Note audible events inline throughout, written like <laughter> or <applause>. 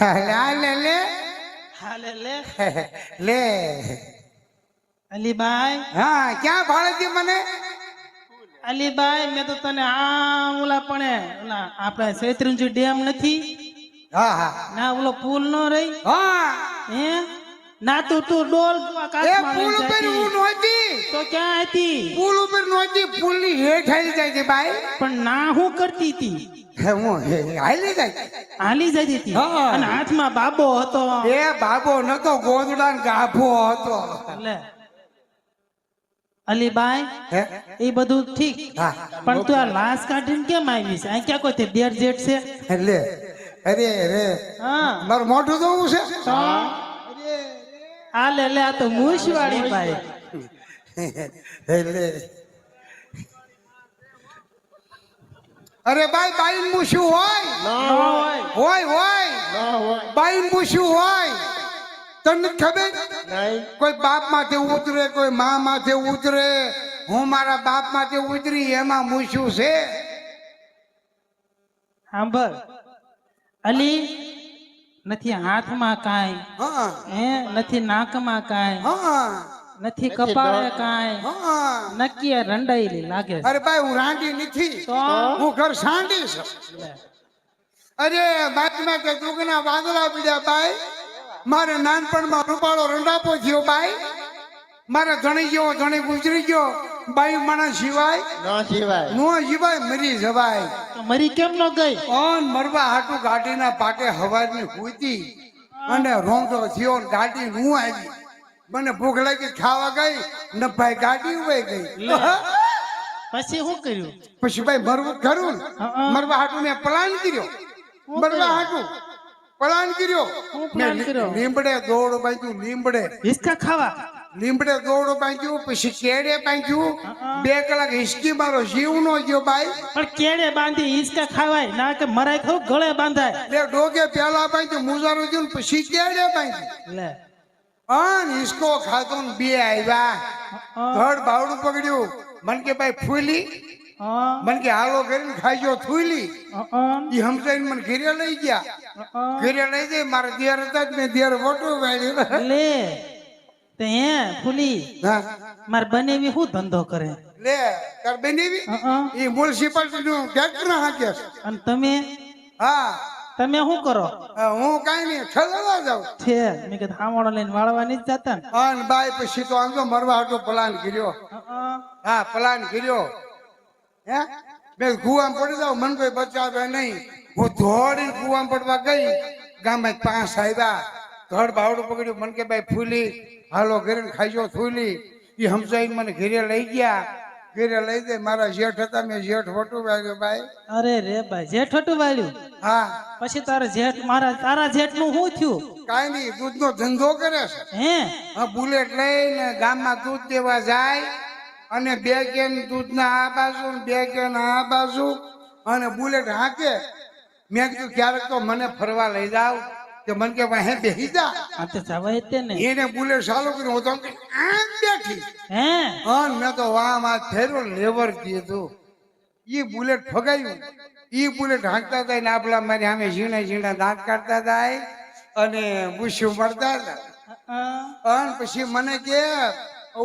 લે લે હાલે લે. લે. અલીભાઈ હા ક્યાં ભાડેથી મને? અલીભાઈ મેં તો તને આ ઓલા પણ ઓલા આપણે શેત્રુંજી ડેમ નથી. હા હા. ના ઓલો પુલ નો રહી. હા. હે? ના તું તું ડોલ એ પુલ ઉપર હું નહોતી. તો ક્યાં હતી? પુલ ઉપર નહોતી પુલની હેઠ આવી જાય છે ભાઈ. પણ ના હું કરતી હતી. હાલી જાય. હાલી જતી હતી અને હાથમાં બાબો હતો. એ બાબો નતો ગોદડા ગાભો હતો. લે અલીભાઈ એ બધું ઠીક. હા. પણ તું આ લાશ કાઢીને કેમ આવી છે? ક્યાં કોઈ તે બે જેટ છે? લે અરે રે હા. મારું મોઢું જોવું છે? આ લે લે આ તો મૂછવાળી ભાઈ. <laughs> લે અરે ભાઈ બાઈ પૂછ્યું હોય? હોય. હોય બાઈ મૂછું હોય? તને ખબર? કોઈ બાપ માથે ઉતરે કોઈ મા માથે ઉતરે. હું મારા બાપ માથે ઉતરી એમાં મૂછ્યું છે. સાંભળ. અલી નથી હાથમાં કાંઈ. હે નથી નાકમાં કાંઈ. હા. નથી કપાળે કાંઈ. હા. નક્કી રંડાયેલી લાગે અરે ભાઈ હું રાંડી નથી. હું ઘર સાંડી છું. અરે બાતમાં કે દુગના વાદળા પીડ્યા ભાઈ. મારે નાનપણમાં રૂપાળો રંડાપો થયો ભાઈ. મારે ધણી ગયો ધણી ગુજરી ગયો. બાઈ માણસ સિવાય ન જીવાય. મરી જવાય. મરી કેમ ન ગઈ? ઓન મરવા હાટુ ગાડીના પાટે હવારની હુતી અને રોંધો થયો ગાડી હું આવી. મને ભૂખ લાગી ખાવા ગઈ ને ભાઈ ગાડી ઉભાઈ ગઈ. પછી શું કર્યું? પછી ભાઈ મરવું ખરું? મરવા હાટું મેં પ્લાન કર્યો. મરવા હાટું. પ્લાન કર્યો. મેં લીમડે દોડ બાંધ્યું લીમડે હિસકા ખાવા? લીમડે દોડ બાંધ્યું પછી કેડે બાંધ્યું. બે કલાક હિસકી મારો જીવ નો ગયો ભાઈ. પણ કેડે બાંધી હિસકા ખાવાય ના કે મરાય ખરું ગળે બાંધાય. બે ડોગે પેલા બાંધ્યું મુજારો થયું પછી કેડે બાંધ્યું. લે. અન હિસકો ખાધો ને બે આવ્યા. ધડ બાવડું પકડ્યું. મન કે ભાઈ ફૂલી મન કે હાલો કરીને ખાઈજો થૂલી ઈ સમજાઈને મને ઘેરે લઈ ગયા. ઘેરે લઈ જઈ મારે દિયર હતા જ મેં દિયર વોટો વાળ્યું. લે તે હે ફૂલી. માર બનેવી શું ધંધો કરે? લે તાર બનેવી? એ મ્યુનિસિપાલિટી નું ટ્રેક્ટર હાકે અને તમે? હા. તમે શું કરો? હું કાંઈ નહીં ઠલવા જાઉં. છે. મેં કીધું હામોડો લઈને વાળવા નહીં જતા ને. અન બાઈ પછી તો આમ મરવા હાટો પ્લાન કર્યો. હા, પ્લાન કર્યો. હે? મેં ગુવામ પડી જાવ મન કોઈ બચાવે નહીં. હું દોડી ગુવામ પડવા ગઈ. ગામમાં પાંચ આવ્યા. ધડ બાવડું પકડ્યું. મન કે ભાઈ ફૂલી. હાલો ઘરે ખાઈજો ફૂલી. એ હમસાઈ મને ઘેરે લઈ ગયા. ઘરે લઈ દે મારા જેઠ હતા મેં જેઠ વટું વાળ્યું ભાઈ અરે રે ભાઈ જેઠ હટું વાળ્યું? હા. પછી તારા જેઠ મારા તારા જેઠનું શું થયું? કાઈ નહીં દૂધનો ધંધો કરે છે. હે? હા બુલેટ લઈને ગામમાં દૂધ દેવા જાય અને બે કેન દૂધના આ બાજુ બે કેન આ બાજુ અને બુલેટ હાકે. મેં કીધું ક્યારેક તો મને ફરવા લઈ જાવ કે મન કે વાહે બેસી જા. આ તો જવાય તે ને. એને બુલેટ સાલો કર્યું. હું તો આમ બેઠી. હે? હા મેં તો વામ આ ફેરો લેવર કીધું ઈ બુલેટ ફગાયું. ઈ બુલેટ હાંકતા હતા ને આપલા મારી સામે ઝીણા ઝીણા દાંત કાઢતા હતા અને બુસ્યું મળતા હતા. અને પછી મને કે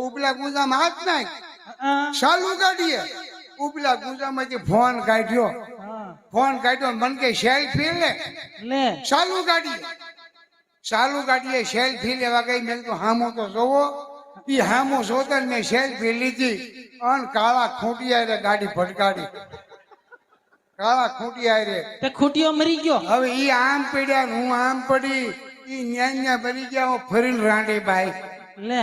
ઉપલા ગુંજામાં હાથ નાખ. સાલું કાઢીએ. ઉપલા ગુંજામાંથી ફોન કાઢ્યો. ફોન કાઢ્યો મન કે સેલ્ફી લે લે. ચાલુ કાઢીએ ચાલુ કાઢીએ ફીલ લેવા ગઈ. મેં તો હામો તો જોવો. એ હામો જોતા ને મેં ફીલ લીધી. અને કાળા ખૂંટિયા રે ગાડી ભટકાડી કાળા ખૂંટિયા રે તે ખૂંટિયો મરી ગયો. હવે ઈ આમ પડ્યા ને હું આમ પડી. ઈ ન્યા ન્યા મરી ગયા હું ફરીને રાંડી બાઈ. લે.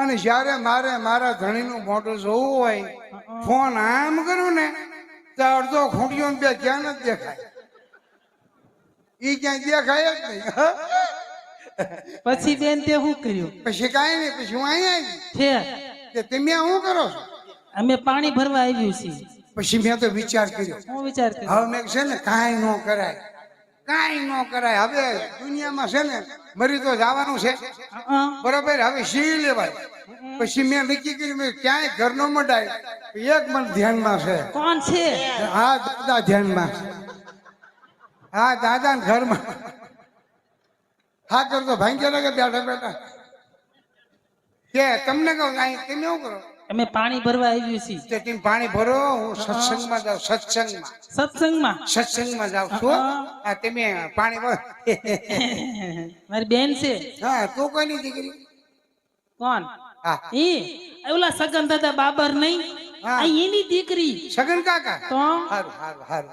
અને જ્યારે મારે મારા ધણીનું મોઢું જોવું હોય ફોન આમ કરું ને અડધો ખૂંડિયો બે ક્યાં નથી દેખાય. ઈ ક્યાંય દેખાય જ નહીં. પછી બેન તે શું કર્યું? પછી કાંઈ નહીં પછી હું અહીંયા આવી તમે શું કરો છો? અમે પાણી ભરવા આવ્યું છીએ. પછી મેં તો વિચાર કર્યો. હું વિચાર કર્યો. હવે મેં છે ને કાંઈ ન કરાય. કાંઈ ન કરાય. હવે દુનિયામાં છે ને મરી તો જવાનું છે. બરોબર? હવે સી લેવાય? પછી મેં નક્કી કર્યું મેં ક્યાંય ઘરનો મડાય એક મન ધ્યાનમાં છે. કોણ છે? હા દાદા ધ્યાનમાં છે. હા દાદા ઘરમાં. હા કરતો ભાંગ્યો લાગે બેઠા બેઠા. કે તમને કહું અહીં તમે શું કરો? અમે પાણી ભરવા આવ્યું છીએ. તે તમે પાણી ભરો? હું સત્સંગમાં જાઉં સત્સંગમાં. સત્સંગમાં? સત્સંગમાં જાઉં છું. હા તમે પાણી ભરો. <laughs> મારી બેન છે. હા તું કોઈની દીકરી? કોણ? હા એ ઓલા સગન દાદા બાબર નહીં. આ એની દીકરી. સગન કાકા? તો? હારું હારું હારું.